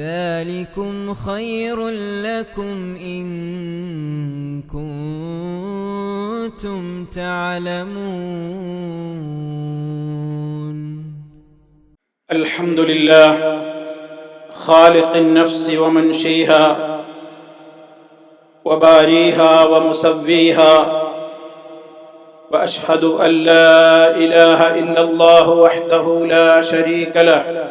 ذلكم خير لكم إن كنتم تعلمون. الحمد لله خالق النفس ومنشيها وباريها ومسويها وأشهد أن لا إله إلا الله وحده لا شريك له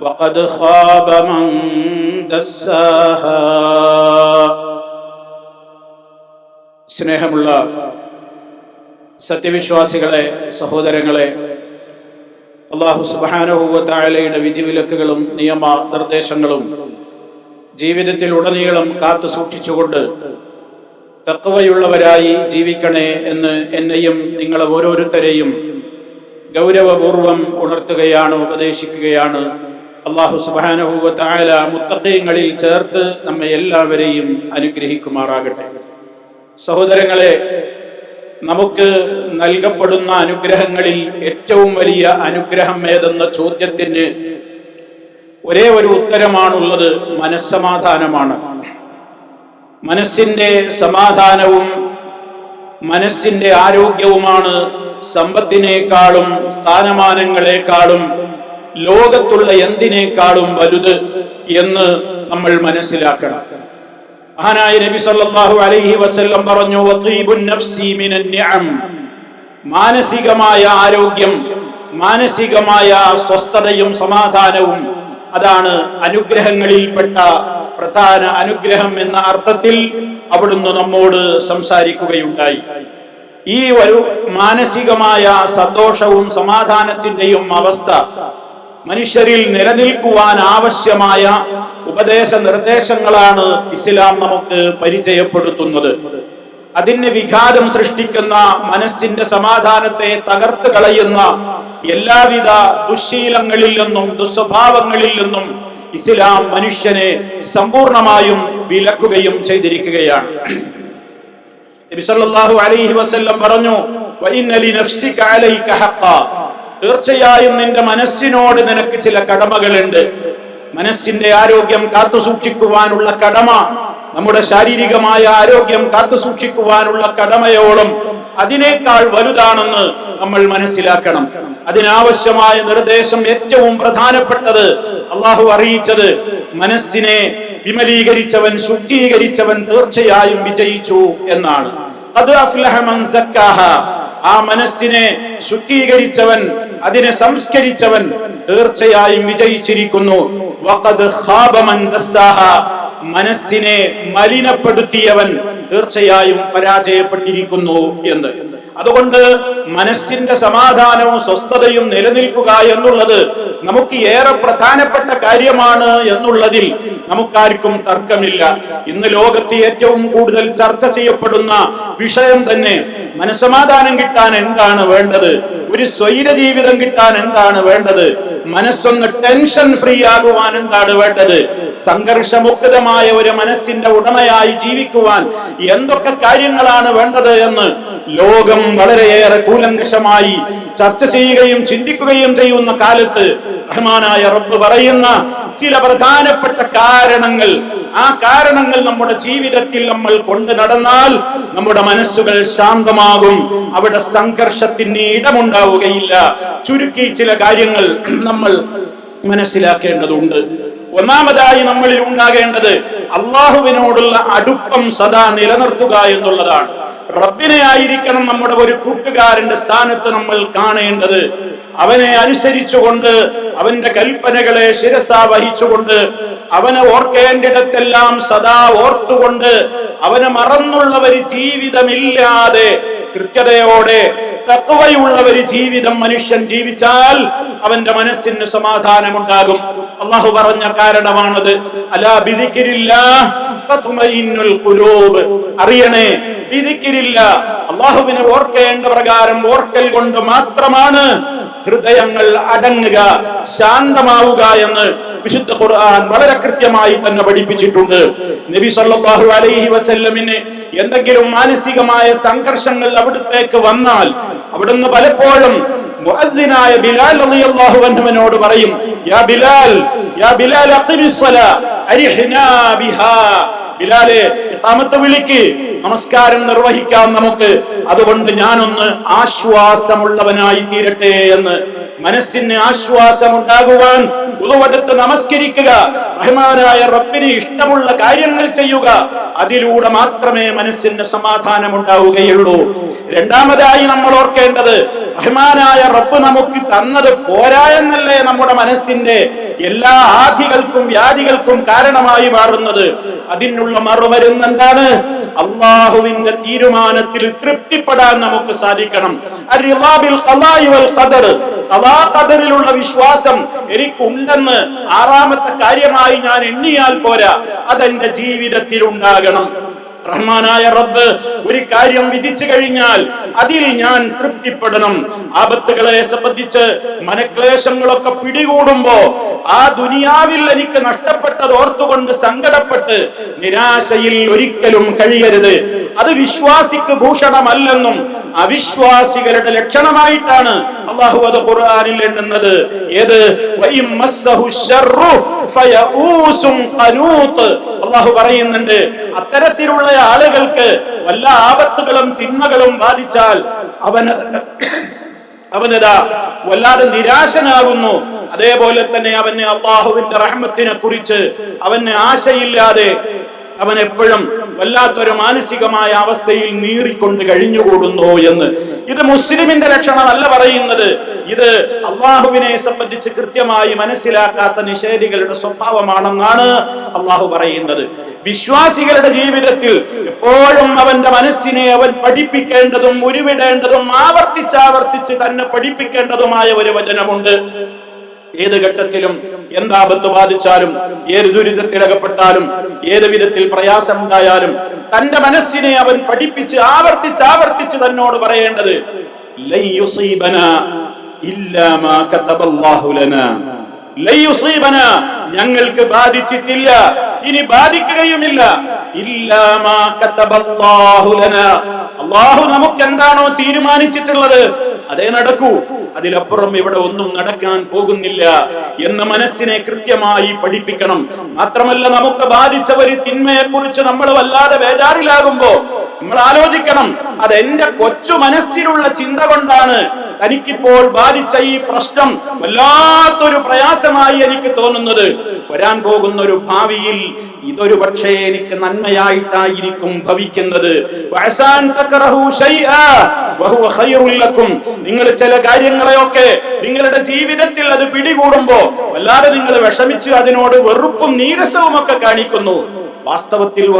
وقد خاب من دساها സ്നേഹമുള്ള സത്യവിശ്വാസികളെ സഹോദരങ്ങളെ അള്ളാഹു സുബാനുഭൂവത്തായാലയുടെ വിധിവിലക്കുകളും നിയമ നിർദ്ദേശങ്ങളും ജീവിതത്തിൽ ഉടനീളം കാത്തു സൂക്ഷിച്ചുകൊണ്ട് തക്കവയുള്ളവരായി ജീവിക്കണേ എന്ന് എന്നെയും നിങ്ങളെ ഓരോരുത്തരെയും ഗൗരവപൂർവം ഉണർത്തുകയാണ് ഉപദേശിക്കുകയാണ് അള്ളാഹു സുബാനുഭൂവത്തായാല മുത്തക്കയങ്ങളിൽ ചേർത്ത് നമ്മെ എല്ലാവരെയും അനുഗ്രഹിക്കുമാറാകട്ടെ. സഹോദരങ്ങളെ നമുക്ക് നൽകപ്പെടുന്ന അനുഗ്രഹങ്ങളിൽ ഏറ്റവും വലിയ അനുഗ്രഹം ഏതെന്ന ചോദ്യത്തിന് ഒരേ ഒരു ഉത്തരമാണുള്ളത് മനസ്സമാധാനമാണ്. മനസ്സിന്റെ സമാധാനവും മനസ്സിന്റെ ആരോഗ്യവുമാണ് സമ്പത്തിനേക്കാളും സ്ഥാനമാനങ്ങളെക്കാളും ലോകത്തുള്ള എന്തിനേക്കാളും വലുത് എന്ന് നമ്മൾ മനസ്സിലാക്കണം. മഹാനായ നബി സല്ലല്ലാഹു അലൈഹി വസല്ലം പറഞ്ഞു മാനസികമായ ആരോഗ്യം മാനസികമായ സ്വസ്ഥതയും സമാധാനവും അതാണ് അനുഗ്രഹങ്ങളിൽപ്പെട്ട പ്രധാന അനുഗ്രഹം എന്ന അർത്ഥത്തിൽ അവിടുന്ന് നമ്മോട് സംസാരിക്കുകയുണ്ടായി. ഈ ഒരു മാനസികമായ സന്തോഷവും സമാധാനത്തിന്റെയും അവസ്ഥ മനുഷ്യരിൽ നിലനിൽക്കുവാൻ ആവശ്യമായ ഉപദേശ നിർദ്ദേശങ്ങളാണ് ഇസ്ലാം നമുക്ക് പരിചയപ്പെടുത്തുന്നത്. അതിന് വികാരം സൃഷ്ടിക്കുന്ന മനസ്സിന്റെ സമാധാനത്തെ തകർത്ത് കളയുന്ന എല്ലാവിധ ദുശീലങ്ങളിൽ നിന്നും ദുസ്വഭാവങ്ങളിൽ നിന്നും ഇസ്ലാം മനുഷ്യനെ സമ്പൂർണമായും വിലക്കുകയും ചെയ്തിരിക്കുകയാണ്. നബി സല്ലല്ലാഹു അലൈഹി വസല്ലം പറഞ്ഞു ലിനഫ്സിക അലൈക തീർച്ചയായും നിന്റെ മനസ്സിനോട് നിനക്ക് ചില കടമകളുണ്ട്. മനസ്സിന്റെ ആരോഗ്യം കാത്തു സൂക്ഷിക്കുവാനുള്ള കടമ നമ്മുടെ ശാരീരികമായ ആരോഗ്യം കാത്തു സൂക്ഷിക്കുവാനുള്ള കടമയോളം അതിനേക്കാൾ വലുതാണെന്ന് നമ്മൾ മനസ്സിലാക്കണം. അതിനാവശ്യമായ നിർദ്ദേശം ഏറ്റവും പ്രധാനപ്പെട്ടത് അള്ളാഹു അറിയിച്ചത് മനസ്സിനെ വിമലീകരിച്ചവൻ ശുദ്ധീകരിച്ചവൻ തീർച്ചയായും വിജയിച്ചു എന്നാണ്. അത് ആ മനസ്സിനെ ശുദ്ധീകരിച്ചവൻ അതിനെ സംസ്കരിച്ചവൻ തീർച്ചയായും വിജയിച്ചിരിക്കുന്നു. മനസ്സിനെ മലിനപ്പെടുത്തിയവൻ തീർച്ചയായും പരാജയപ്പെട്ടിരിക്കുന്നു എന്ന്. അതുകൊണ്ട് മനസ്സിന്റെ സമാധാനവും സ്വസ്ഥതയും നിലനിൽക്കുക എന്നുള്ളത് നമുക്ക് ഏറെ പ്രധാനപ്പെട്ട കാര്യമാണ് എന്നുള്ളതിൽ നമുക്കാർക്കും തർക്കമില്ല. ഇന്ന് ലോകത്ത് ഏറ്റവും കൂടുതൽ ചർച്ച ചെയ്യപ്പെടുന്ന വിഷയം തന്നെ മനസമാധാനം കിട്ടാൻ എന്താണ് വേണ്ടത്? ഒരു സ്വൈര ജീവിതം കിട്ടാൻ എന്താണ് വേണ്ടത്? മനസ്സൊന്ന് ടെൻഷൻ ഫ്രീ ആകുവാൻ എന്താണ് വേണ്ടത്? സംഘർഷമുക്തമായ ഒരു മനസ്സിന്റെ ഉടമയായി ജീവിക്കുവാൻ എന്തൊക്കെ കാര്യങ്ങളാണ് വേണ്ടത് എന്ന് ലോകം വളരെയേറെ കൂലങ്കഷമായി ചർച്ച ചെയ്യുകയും ചിന്തിക്കുകയും ചെയ്യുന്ന കാലത്ത് റഹ്മാനായ റബ്ബ് പറയുന്ന ചില പ്രധാനപ്പെട്ട കാരണങ്ങൾ. ആ കാരണങ്ങൾ നമ്മുടെ ജീവിതത്തിൽ നമ്മൾ കൊണ്ടു നടന്നാൽ നമ്മുടെ മനസ്സുകൾ ശാന്തമാകും. അവിടെ സംഘർഷത്തിന് ഇടമുണ്ടാവുകയില്ല. ചുരുക്കി ചില കാര്യങ്ങൾ നമ്മൾ മനസ്സിലാക്കേണ്ടതുണ്ട്. ഒന്നാമതായി നമ്മളിൽ ഉണ്ടാകേണ്ടത് അള്ളാഹുവിനോടുള്ള അടുപ്പം സദാ നിലനിർത്തുക എന്നുള്ളതാണ്. റബ്ബിനെ ആയിരിക്കണം നമ്മുടെ ഒരു കൂട്ടുകാരന്റെ സ്ഥാനത്ത് നമ്മൾ കാണേണ്ടത്. അവനെ അനുസരിച്ചുകൊണ്ട് അവന്റെ കൽപ്പനകളെ ശിരസ വഹിച്ചുകൊണ്ട് അവനെ ഓർക്കേണ്ടിടത്തെല്ലാം സദാ ഓർത്തുകൊണ്ട് അവനെ മറന്നുള്ള ഒരു ജീവിതമില്ലാതെ കൃത്യതയോടെ തത്വയുള്ള ഒരു ജീവിതം മനുഷ്യൻ ജീവിച്ചാൽ അവന്റെ മനസ്സിന് സമാധാനമുണ്ടാകും. അള്ളാഹു പറഞ്ഞ കാരണമാണത്. അലാ ഖുലൂബ്. അറിയണേ വിധിക്കിരില്ല അള്ളാഹുവിനെ ഓർക്കേണ്ട പ്രകാരം ഓർക്കൽ കൊണ്ട് മാത്രമാണ് ഹൃദയങ്ങൾ അടങ്ങുക ശാന്തമാവുക എന്ന് വിശുദ്ധ ഖുർആൻ വളരെ കൃത്യമായി തന്നെ പഠിപ്പിച്ചിട്ടുണ്ട്. നബി സല്ലല്ലാഹു അലൈഹി വസല്ലമിന് എന്തെങ്കിലും മാനസികമായ സംഘർഷങ്ങൾ അവിടുത്തേക്ക് വന്നാൽ അവിടുന്ന് പലപ്പോഴും മുഅദ്ദിനായ ബിലാൽ റളിയല്ലാഹു അൻഹുവിനോട് പറയും യാ ബിലാൽ യാ ബിലാൽ അഖിമിസ്സലാ അരിഹ്നാ ബിഹാ. ബിലാലെ ഇഖാമത്ത് വിളിക്ക് നമസ്കാരം നിർവഹിക്കാം നമുക്ക്. അതുകൊണ്ട് ഞാനൊന്ന് ആശ്വാസമുള്ളവനായി തീരട്ടെ എന്ന് മനസ്സിന് ആശ്വാസം ഉണ്ടാകുവാൻ ഉളവെടുത്ത് നമസ്കരിക്കുക. റഹ്മാനായ റബ്ബിന് ഇഷ്ടമുള്ള കാര്യങ്ങൾ ചെയ്യുക. അതിലൂടെ മാത്രമേ മനസ്സിന് സമാധാനം ഉണ്ടാവുകയുള്ളൂ രണ്ടാമതായി നമ്മൾ ഓർക്കേണ്ടത് റഹ്മാനായ റബ്ബ് നമുക്ക് തന്നത് പോരാ എന്നല്ലേ നമ്മുടെ മനസ്സിന്റെ എല്ലാ ആധികൾക്കും വ്യാധികൾക്കും കാരണമായി മാറുന്നത്. അതിനുള്ള മറുമരുന്ന് എന്താണ്? അള്ളാഹുവിന്റെ തീരുമാനത്തിൽ തൃപ്തിപ്പെടാൻ നമുക്ക് സാധിക്കണം. വിശ്വാസം എനിക്കുണ്ടെന്ന് ആറാമത്തെ കാര്യമായി ഞാൻ എണ്ണിയാൽ പോരാ. അതെന്റെ ജീവിതത്തിൽ ഉണ്ടാകണം റഹ്മാനായ റബ്ബ് ഒരു കാര്യം വിധിച്ചു കഴിഞ്ഞാൽ അതിൽ ഞാൻ തൃപ്തിപ്പെടണം. ആപത്തുകളെ സംബന്ധിച്ച് മനക്ലേശങ്ങളൊക്കെ പിടികൂടുമ്പോ ആ ദുനിയാവിൽ എനിക്ക് നഷ്ടപ്പെട്ടത് ഓർത്തുകൊണ്ട് സങ്കടപ്പെട്ട് നിരാശയിൽ ഒരിക്കലും കഴിയരുത്. അത് വിശ്വാസിക്ക് ഭൂഷണമല്ലെന്നും അവിശ്വാസികളുടെ ലക്ഷണമായിട്ടാണ് അള്ളാഹു അത് ഖുർആനിൽ എണ്ണുന്നത്. ഏത്? അള്ളാഹു പറയുന്നുണ്ട് അത്തരത്തിലുള്ള ആളുകൾക്ക് വല്ല ആപത്തുകളും തിന്മകളും ബാധിച്ചാൽ അവന് അവനതാ വല്ലാതെ നിരാശനാകുന്നു. അതേപോലെ തന്നെ അവന് അള്ളാഹുവിന്റെ റഹ്മത്തിനെ കുറിച്ച് അവന് ആശയില്ലാതെ അവൻ എപ്പോഴും വല്ലാത്തൊരു മാനസികമായ അവസ്ഥയിൽ നീറിക്കൊണ്ട് കഴിഞ്ഞുകൂടുന്നു എന്ന്. ഇത് മുസ്ലിമിന്റെ ലക്ഷണമല്ല പറയുന്നത്. ഇത് അള്ളാഹുവിനെ സംബന്ധിച്ച് കൃത്യമായി മനസ്സിലാക്കാത്ത നിഷേധികളുടെ സ്വഭാവമാണെന്നാണ് അള്ളാഹു പറയുന്നത്. വിശ്വാസികളുടെ ജീവിതത്തിൽ എപ്പോഴും അവന്റെ മനസ്സിനെ അവൻ പഠിപ്പിക്കേണ്ടതും ഉരുവിടേണ്ടതും ആവർത്തിച്ചാവർത്തിച്ച് തന്നെ പഠിപ്പിക്കേണ്ടതുമായ ഒരു വചനമുണ്ട്. ഏത് ഘട്ടത്തിലും എന്താപത്ത് ബാധിച്ചാലും ഏത് ദുരിതത്തിലകപ്പെട്ടാലും ഏത് വിധത്തിൽ പ്രയാസമുണ്ടായാലും തന്റെ മനസ്സിനെ അവൻ പഠിപ്പിച്ച് ആവർത്തിച്ച് ആവർത്തിച്ച് തന്നോട് പറയേണ്ടത് ഞങ്ങൾക്ക് ബാധിച്ചിട്ടില്ല ഇനി ബാധിക്കുകയുമില്ല. അള്ളാഹു നമുക്ക് എന്താണോ തീരുമാനിച്ചിട്ടുള്ളത് അതേ നടക്കൂ. അതിലപ്പുറം ഇവിടെ ഒന്നും നടക്കാൻ പോകുന്നില്ല എന്ന മനസ്സിനെ കൃത്യമായി പഠിപ്പിക്കണം. മാത്രമല്ല നമുക്ക് ബാധിച്ച ഒരു തിന്മയെ കുറിച്ച് നമ്മൾ വല്ലാതെ ബേജാറിലാകുമ്പോ നമ്മൾ ആലോചിക്കണം അത് എന്റെ കൊച്ചു മനസ്സിലുള്ള ചിന്ത കൊണ്ടാണ് തനിക്കിപ്പോൾ ബാധിച്ച ഈ പ്രശ്നം വല്ലാത്തൊരു പ്രയാസമായി എനിക്ക് തോന്നുന്നത്. വരാൻ പോകുന്ന ഒരു ഭാവിയിൽ ഇതൊരു പക്ഷേ എനിക്ക് നന്മയായിട്ടായിരിക്കും ഭവിക്കുന്നത്. നിങ്ങൾ ചില കാര്യങ്ങളെയൊക്കെ നിങ്ങളുടെ ജീവിതത്തിൽ അത് പിടികൂടുമ്പോ വല്ലാതെ നിങ്ങൾ വിഷമിച്ച് അതിനോട് വെറുപ്പും നീരസവും ഒക്കെ കാണിക്കുന്നു. വാസ്തവത്തിൽ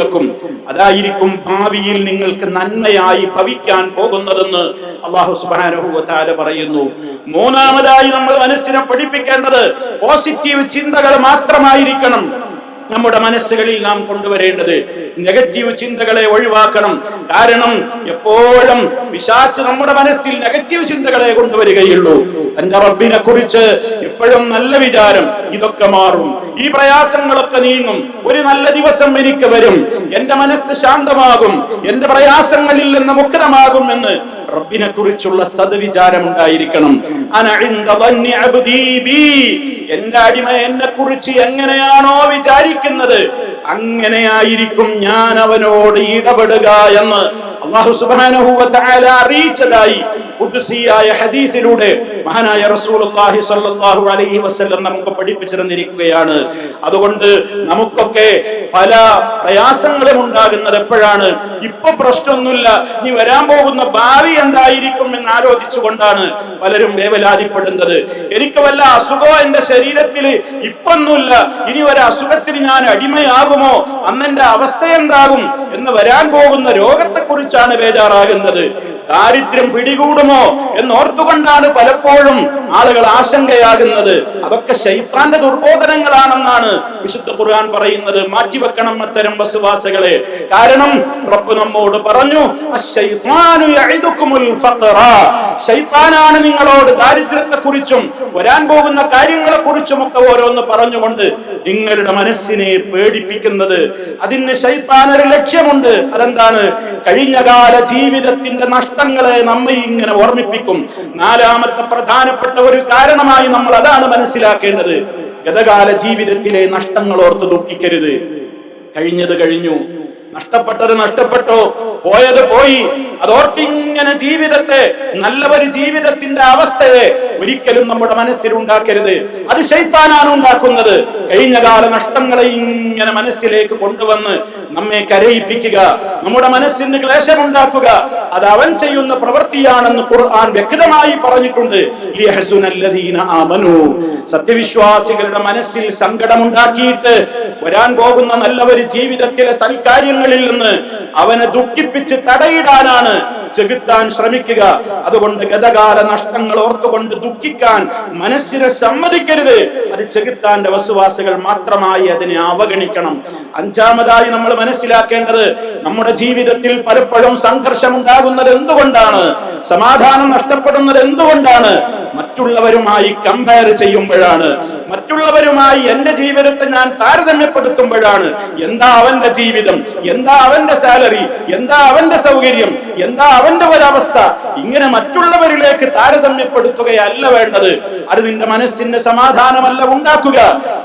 ലക്കും. അതായിരിക്കും ഭാവിയിൽ നിങ്ങൾക്ക് നന്മയായി ഭവിക്കാൻ പോകുന്നതെന്ന് അള്ളാഹു സുബ്ഹാനഹു വ പറയുന്നു. മൂന്നാമതായി നമ്മൾ മനസ്സിനെ പഠിപ്പിക്കേണ്ടത് പോസിറ്റീവ് ചിന്തകൾ മാത്രമായിരിക്കണം. നമ്മുടെ മനസ്സുകളിൽ നാം കൊണ്ടുവരേണ്ടത് നെഗറ്റീവ് ചിന്തകളെ ഒഴിവാക്കണം. കാരണം എപ്പോഴും വിശാച്ച് നമ്മുടെ മനസ്സിൽ നെഗറ്റീവ് ചിന്തകളെ കൊണ്ടുവരികയുള്ളൂ. തന്റെ റബ്ബിനെ കുറിച്ച് എപ്പോഴും നല്ല വിചാരം ഇതൊക്കെ മാറും. ഈ പ്രയാസങ്ങളൊക്കെ നീങ്ങും. ഒരു നല്ല ദിവസം എനിക്ക് വരും. എന്റെ മനസ്സ് ശാന്തമാകും. എന്റെ പ്രയാസങ്ങളിൽ നിന്ന് മുക്തമാകും എന്ന് റബ്ബിനെ കുറിച്ചുള്ള സദവിചാരം ഉണ്ടായിരിക്കണം എന്റെ അടിമ എന്നെ കുറിച്ച് എങ്ങനെയാണോ വിചാരിക്കുന്നത്? അങ്ങനെയായിരിക്കും ഞാൻ അവനോട് ഇടപെടുക എന്ന്. അള്ളാഹു തആല അറിയിച്ചതായി ഖുദ്സിയായ ഹദീസിലൂടെ മഹാനായ റസൂലുള്ളാഹി സ്വല്ലല്ലാഹു അലൈഹി വസല്ലം നമുക്ക് പഠിപ്പിച്ചു അതുകൊണ്ട് നമുക്കൊക്കെ പല പ്രയാസങ്ങളും ഉണ്ടാകുന്നത് എപ്പോഴാണ്? ഇപ്പൊ പ്രശ്നമൊന്നുമില്ല. നീ വരാൻ പോകുന്ന ഭാവി എന്തായിരിക്കും എന്ന് ആലോചിച്ചുകൊണ്ടാണ് പലരും വേവലാതിപ്പെടുന്നത്. എനിക്ക് വല്ല അസുഖമോ എന്റെ ശരീരത്തിൽ ഇപ്പൊന്നുമില്ല. ഇനി ഒരു അസുഖത്തിന് ഞാൻ അടിമയാകുമോ? അന്നെന്റെ അവസ്ഥ എന്താകും? എന്ന് വരാൻ പോകുന്ന രോഗത്തെക്കുറിച്ചാണ് ബേജാറാകുന്നത്. ദാരിദ്ര്യം പിടികൂടുമോ എന്നോർത്തുകൊണ്ടാണ് പലപ്പോഴും ആളുകൾ ആശങ്കയാകുന്നത്. അതൊക്കെ ശൈത്താന്റെ ദുർബോധനങ്ങളാണെന്നാണ് വിശുദ്ധ ഖുർആൻ പറയുന്നത്. മാറ്റിവെക്കണം അത്തരം വസുവാസികളെ. കാരണം റബ്ബ് നമ്മോട് പറഞ്ഞു. ശൈത്താനാണ് നിങ്ങളോട് ദാരിദ്ര്യത്തെ കുറിച്ചും വരാൻ പോകുന്ന കാര്യങ്ങളെ കുറിച്ചും ഒക്കെ ഓരോന്ന് പറഞ്ഞുകൊണ്ട് നിങ്ങളുടെ മനസ്സിനെ പേടിപ്പിക്കുന്നത്. അതിന് ശൈത്താനൊരു ലക്ഷ്യമുണ്ട്. അതെന്താണ്? കഴിഞ്ഞകാല ജീവിതത്തിന്റെ നഷ്ടങ്ങളെ നമ്മെ ഇങ്ങനെ ഓർമ്മിപ്പിക്കും. നാലാമത്തെ പ്രധാനപ്പെട്ട ഒരു കാരണമായി നമ്മൾ അതാണ് മനസ്സിലാക്കേണ്ടത്. ഗതകാല ജീവിതത്തിലെ നഷ്ടങ്ങൾ ഓർത്ത് ദുഃഖിക്കരുത്. കഴിഞ്ഞത് കഴിഞ്ഞു. നഷ്ടപ്പെട്ടത് നഷ്ടപ്പെട്ടു? പോയത് പോയി. അതോർത്തിങ്ങനെ ജീവിതത്തെ നല്ല ഒരു ജീവിതത്തിന്റെ അവസ്ഥയെ ഒരിക്കലും നമ്മുടെ മനസ്സിൽ ഉണ്ടാക്കരുത് അത് ശൈത്താനാണ് ഉണ്ടാക്കുന്നത്. കഴിഞ്ഞകാല നഷ്ടങ്ങളെ ഇങ്ങനെ മനസ്സിലേക്ക് കൊണ്ടുവന്ന് നമ്മെ കരയിപ്പിക്കുക നമ്മുടെ മനസ്സിന് ക്ലേശമുണ്ടാക്കുക. അത് അവൻ ചെയ്യുന്ന പ്രവൃത്തിയാണെന്ന് ഖുർആൻ വ്യക്തമായി പറഞ്ഞിട്ടുണ്ട്. സത്യവിശ്വാസികളുടെ മനസ്സിൽ സങ്കടമുണ്ടാക്കിയിട്ട് വരാൻ പോകുന്ന നല്ല ഒരു ജീവിതത്തിലെ സൽക്കാര്യങ്ങളിൽ നിന്ന് അവനെ ദുഃഖിപ്പിച്ച് തടയിടാനാണ് ചെകുത്താൻ ശ്രമിക്കുക. അതുകൊണ്ട് ഗതകാല നഷ്ടങ്ങൾ ഓർത്തുകൊണ്ട് ദുഃഖിക്കാൻ മനസ്സിനെ സമ്മതിക്കരുത്. അത് ചെകുത്താന്റെ വസുവാസികൾ മാത്രമായി അതിനെ അവഗണിക്കണം. അഞ്ചാമതായി നമ്മൾ മനസ്സിലാക്കേണ്ടത് നമ്മുടെ ജീവിതത്തിൽ പലപ്പോഴും സംഘർഷം ഉണ്ടാകുന്നത് എന്തുകൊണ്ടാണ്? സമാധാനം നഷ്ടപ്പെടുന്നത് എന്തുകൊണ്ടാണ്? മറ്റുള്ളവരുമായി കമ്പയർ ചെയ്യുമ്പോഴാണ്. മറ്റുള്ളവരുമായി എന്റെ ജീവിതത്തെ ഞാൻ താരതമ്യപ്പെടുത്തുമ്പോഴാണ്. എന്താ അവന്റെ ജീവിതം? എന്താ അവന്റെ സാലറി? എന്താ അവന്റെ സൗകര്യം? എന്താ അവന്റെ ഒരവസ്ഥ? ഇങ്ങനെ മറ്റുള്ളവരിലേക്ക് താരതമ്യപ്പെടുത്തുകയല്ല വേണ്ടത്. അത് നിന്റെ മനസ്സിന് സമാധാനമല്ല ഉണ്ടാക്കുക.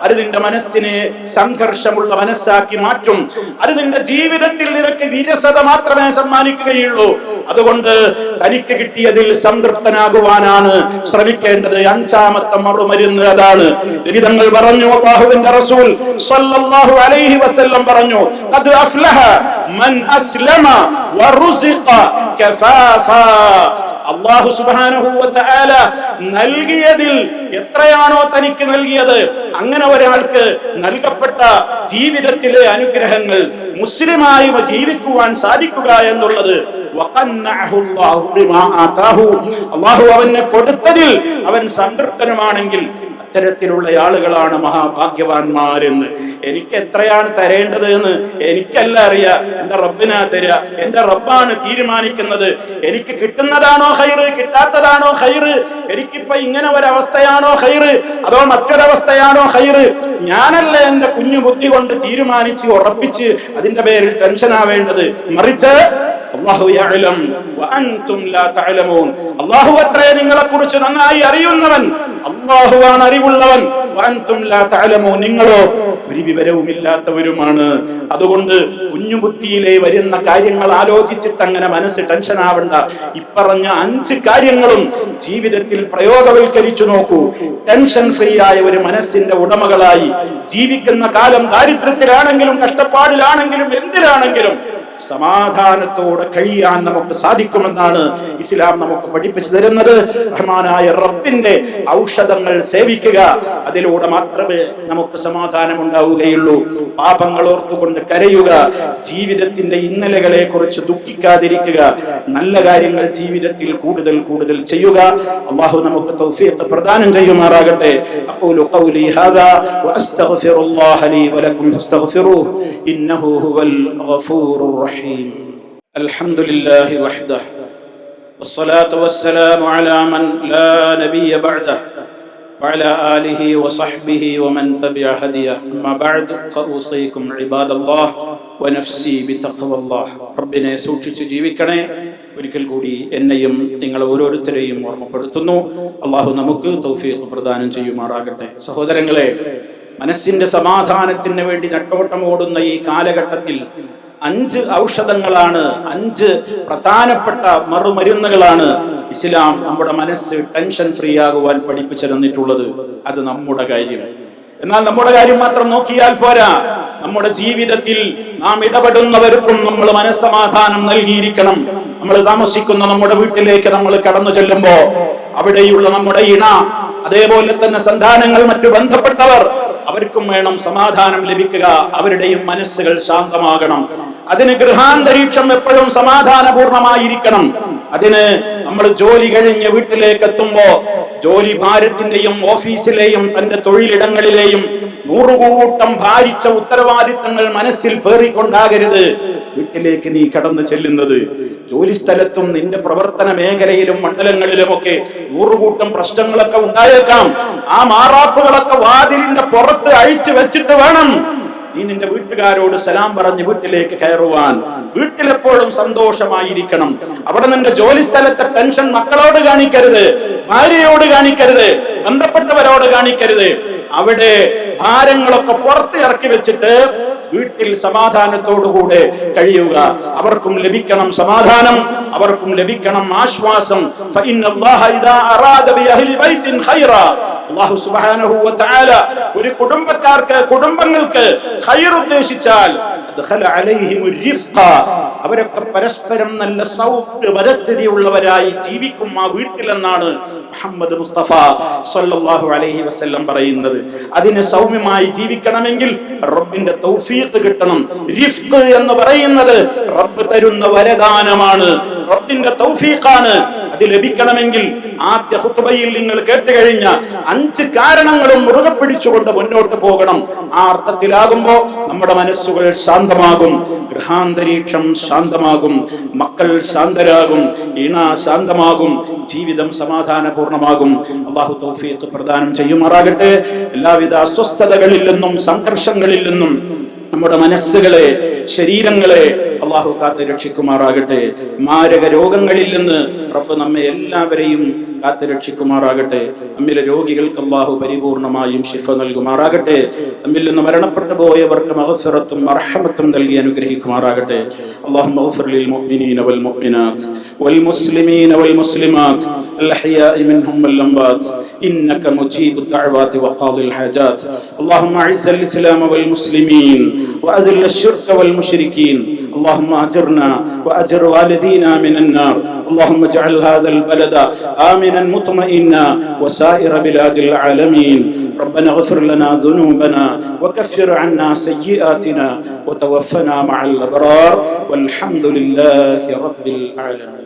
അത് നിന്റെ മനസ്സിനെ സംഘർഷമുള്ള മനസ്സാക്കി മാറ്റും. അത് നിന്റെ ജീവിതത്തിൽ നിനക്ക് വിരസത മാത്രമേ സമ്മാനിക്കുകയുള്ളൂ. അതുകൊണ്ട് തനിക്ക് കിട്ടിയതിൽ സംതൃപ്തനാകുവാനാണ് ശ്രമിക്കേണ്ടത് അഞ്ചാമത്തെ മറുമരുന്ന് അതാണ്. വിവിധങ്ങൾ പറഞ്ഞു അള്ളാഹുവിന്റെ റസൂൽ സല്ലല്ലാഹു അലൈഹി വസല്ലം പറഞ്ഞു ഖദ് അഫ്ലഹ മൻ അസ്ലമ വറുസിഖ കഫാഫാ. അള്ളാഹു സുബ്ഹാനഹു വതആല നൽകിയതിൽ എത്രയാണോ തനിക്ക് നൽകിയത് അങ്ങനെ ഒരാൾക്ക് നൽകപ്പെട്ട ജീവിതത്തിലെ അനുഗ്രഹങ്ങൾ മുസ്ലിമായി ജീവിക്കുവാൻ സാധിക്കുക എന്നുള്ളത്. അള്ളാഹു അവന് കൊടുത്തതിൽ അവൻ സംതൃപ്തനുമാണെങ്കിൽ അത്തരത്തിലുള്ള ആളുകളാണ് മഹാഭാഗ്യവാന്മാരെന്ന്. എനിക്ക് എത്രയാണ് തരേണ്ടത് എന്ന് എനിക്കല്ല അറിയ. എന്റെ റബ്ബിനാ തരിക എന്റെ റബ്ബാണ് തീരുമാനിക്കുന്നത്. എനിക്ക് കിട്ടുന്നതാണോ ഹൈറ് കിട്ടാത്തതാണോ ഹൈറ് എനിക്കിപ്പോ ഇങ്ങനെ ഒരവസ്ഥയാണോ ഹൈറ് അതോ മറ്റൊരവസ്ഥയാണോ ഹൈറ് ഞാനല്ല എന്റെ കുഞ്ഞു ബുദ്ധി കൊണ്ട് തീരുമാനിച്ച് ഉറപ്പിച്ച് അതിന്റെ പേരിൽ ടെൻഷൻ ആവേണ്ടത് മറിച്ച് അല്ലാഹു അത്രേ നിങ്ങളെ കുറിച്ച് നന്നായി അറിയുന്നവൻ. അള്ളാഹുവാണ് അറിവുള്ളവൻ. നിങ്ങളോ ഒരു വിവരവുമില്ലാത്തവരുമാണ്. അതുകൊണ്ട് കുഞ്ഞുബുദ്ധിയിലെ വരുന്ന കാര്യങ്ങൾ ആലോചിച്ചിട്ട് അങ്ങനെ മനസ്സ് ടെൻഷൻ ആവണ്ട. ഇപ്പറഞ്ഞ അഞ്ച് കാര്യങ്ങളും ജീവിതത്തിൽ പ്രയോഗവൽക്കരിച്ചു നോക്കൂ. ടെൻഷൻ ഫ്രീ ആയ ഒരു മനസ്സിന്റെ ഉടമകളായി ജീവിക്കുന്ന കാലം ദാരിദ്ര്യത്തിലാണെങ്കിലും കഷ്ടപ്പാടിലാണെങ്കിലും എന്തിലാണെങ്കിലും സമാധാനത്തോടെ കഴിയാൻ നമുക്ക് സാധിക്കുമെന്നാണ് ഇസ്ലാം നമുക്ക് പഠിപ്പിച്ചു തരുന്നത്. റഹ്മാനായ റബ്ബിന്റെ ഔഷധങ്ങൾ സേവിക്കുക അതിലൂടെ മാത്രമേ നമുക്ക് സമാധാനം ഉണ്ടാവുകയുള്ളൂ. പാപങ്ങൾ ഓർത്തുകൊണ്ട് കരയുക ജീവിതത്തിന്റെ ഇന്നലകളെ കുറിച്ച് ദുഃഖിക്കാതിരിക്കുക നല്ല കാര്യങ്ങൾ ജീവിതത്തിൽ കൂടുതൽ കൂടുതൽ ചെയ്യുക. അള്ളാഹു നമുക്ക് തൗഫീഖ് പ്രദാനം ചെയ്യുമാറാകട്ടെ. അഖൂലു ഖൗലി ഹാദാ വഅസ്തഗ്ഫിറുല്ലാഹ ലീ വലക്കും ഫസ്തഗ്ഫിറൂഹു. ഇന്നഹു ഹുവൽ ഗഫൂറുർ الرحيم الحمد لله وحده والصلاة والسلام على من لا نبي بعده وعلى آله وصحبه ومن تبع هديه أما بعد فأوصيكم عباد الله ونفسي بتقوى الله ربنا സൂക്ഷിച്ച് ജീവിക്കണേ ഒരിക്കൽ കൂടി എന്നെയും നിങ്ങൾ ഓരോരുത്തരെയും ഓർമ്മപ്പെടുത്തുന്നു അള്ളാഹു നമുക്ക് തൗഫീഖ് പ്രദാനം ചെയ്യുമാറാകട്ടെ സഹോദരങ്ങളെ മനസ്സിന്റെ സമാധാനത്തിന് വേണ്ടി നെട്ടോട്ടം ഓടുന്ന ഈ കാലഘട്ടത്തിൽ അഞ്ച് ഔഷധങ്ങളാണ് അഞ്ച് പ്രധാനപ്പെട്ട മറുമരുന്നുകളാണ് ഇസ്ലാം നമ്മുടെ മനസ്സ് ടെൻഷൻ ഫ്രീ ആകുവാൻ പഠിപ്പിച്ചു തന്നിട്ടുള്ളത്. അത് നമ്മുടെ കാര്യം. എന്നാൽ നമ്മുടെ കാര്യം മാത്രം നോക്കിയാൽ പോരാ. നമ്മുടെ ജീവിതത്തിൽ നാം ഇടപെടുന്നവർക്കും നമ്മൾ മനസ്സമാധാനം നൽകിയിരിക്കണം. നമ്മൾ താമസിക്കുന്ന നമ്മുടെ വീട്ടിലേക്ക് നമ്മൾ കടന്നു ചെല്ലുമ്പോ അവിടെയുള്ള നമ്മുടെ ഇണ അതേപോലെ തന്നെ സന്താനങ്ങൾ മറ്റു ബന്ധപ്പെട്ടവർ അവർക്കും വേണം സമാധാനം ലഭിക്കുക. അവരുടെയും മനസ്സുകൾ ശാന്തമാകണം. അതിന് ഗൃഹാന്തരീക്ഷം എപ്പോഴും സമാധാനപൂർണമായിരിക്കണം. അതിന് നമ്മൾ ജോലി കഴിഞ്ഞ് വീട്ടിലേക്ക് എത്തുമ്പോ ജോലി ഭാരത്തിന്റെയും ഓഫീസിലെയും തന്റെ തൊഴിലിടങ്ങളിലെയും നൂറുകൂട്ടം ഭാരിച്ച ഉത്തരവാദിത്തങ്ങൾ മനസ്സിൽ പേറിക്കൊണ്ടാകരുത്. വീട്ടിലേക്ക് നീ കടന്നു ചെല്ലുന്നത് ജോലി സ്ഥലത്തും നിന്റെ പ്രവർത്തന മേഖലയിലും മണ്ഡലങ്ങളിലും മണ്ഡലങ്ങളിലുമൊക്കെ നൂറുകൂട്ടം പ്രശ്നങ്ങളൊക്കെ ഉണ്ടായേക്കാം. ആ മാറാപ്പുകളൊക്കെ വാതിലിന്റെ പുറത്ത് അഴിച്ചു വെച്ചിട്ട് വേണം. നീ നിന്റെ വീട്ടുകാരോട് സലാം പറഞ്ഞ് വീട്ടിലേക്ക് കയറുവാൻ. വീട്ടിലെപ്പോഴും സന്തോഷമായിരിക്കണം. അവിടെ നിന്റെ ജോലി സ്ഥലത്തെ ടെൻഷൻ മക്കളോട് കാണിക്കരുത് ഭാര്യയോട് കാണിക്കരുത് ബന്ധപ്പെട്ടവരോട് കാണിക്കരുത്. അവിടെ ഭാരങ്ങളൊക്കെ പുറത്ത് ഇറക്കി വെച്ചിട്ട് വീട്ടിൽ സമാധാനത്തോടുകൂടെ കഴിയുക. അവർക്കും ലഭിക്കണം സമാധാനം അവർക്കും ലഭിക്കണം ആശ്വാസം. അള്ളാഹു സുബാനഹുല ഒരു കുടുംബക്കാർക്ക് കുടുംബങ്ങൾക്ക് ഹൈർ ഉദ്ദേശിച്ചാൽ അവരൊക്കെ പരസ്പരം നല്ല സൗഖ്യ പരിസ്ഥിതിയുള്ളവരായി ജീവിക്കും ആ വീട്ടിലെന്നാണ് മുഹമ്മദ് മുസ്തഫ സല്ലല്ലാഹു അലൈഹി വസല്ലം പറയുന്നത്. അതിന് സൗമ്യമായി ജീവിക്കണമെങ്കിൽ റബ്ബിന്റെ തൗഫീഖ് കിട്ടണം. റിഫ്ത് എന്ന് പറയുന്നത് റബ്ബ് തരുന്ന വരദാനമാണ്. റബ്ബിന്റെ തൗഫീഖാണ്. അത് ലഭിക്കണമെങ്കിൽ ആദ്യ ഹുത്തുബയിൽ നിങ്ങൾ കേട്ട് കഴിഞ്ഞ അഞ്ച് കാരണങ്ങളും മുറുകെ പിടിച്ചുകൊണ്ട് മുന്നോട്ട് പോകണം. ആ അർത്ഥത്തിലാകുമ്പോ നമ്മുടെ മനസ്സുകൾ ശാന്തമാകും ഗൃഹാന്തരീക്ഷം ശാന്തമാകും മക്കൾ ശാന്തരാകും ഇണ ശാന്തമാകും ജീവിതം സമാധാനപൂർണമാകും. അള്ളാഹു തൗഫീഖ് പ്രദാനം ചെയ്യുമാറാകട്ടെ. എല്ലാവിധ അസ്വസ്ഥതകളിൽ നിന്നും സംഘർഷങ്ങളിൽ നിന്നും നമ്മുടെ മനസ്സുകളെ ശരീരങ്ങളെ അള്ളാഹു കാത്ത് രക്ഷിക്കുമാറാകട്ടെ മാരക രോഗങ്ങളിൽ നിന്ന് റബ്ബ് നമ്മെ എല്ലാവരെയും കാത്ത് രക്ഷിക്കുമാറാകട്ടെ നമ്മിലെ രോഗികൾക്ക് അള്ളാഹു പരിപൂർണമായും ശിഫ നൽകുമാറാകട്ടെ നമ്മിൽ നിന്ന് മരണപ്പെട്ടു പോയവർക്ക് മഹഫിറത്തും അർഹമത്തും നൽകി അനുഗ്രഹിക്കുമാറാകട്ടെ അള്ളാഹു للمؤمنين والمؤمنات والمسلمين والمسلمات الأحياء منهم والأموات إنك مجيب الدعوات وقاضي الحاجات اللهم أعز الإسلام والمسلمين وأذل الشرك والمشركين اللهم أجرنا وأجر والدينا من النار. اللهم اجعل هذا البلد آمنا مطمئنا وسائر بلاد العالمين. ربنا اغفر لنا ذنوبنا وكفر عنا سيئاتنا وتوفنا مع الأبرار. والحمد لله رب العالمين.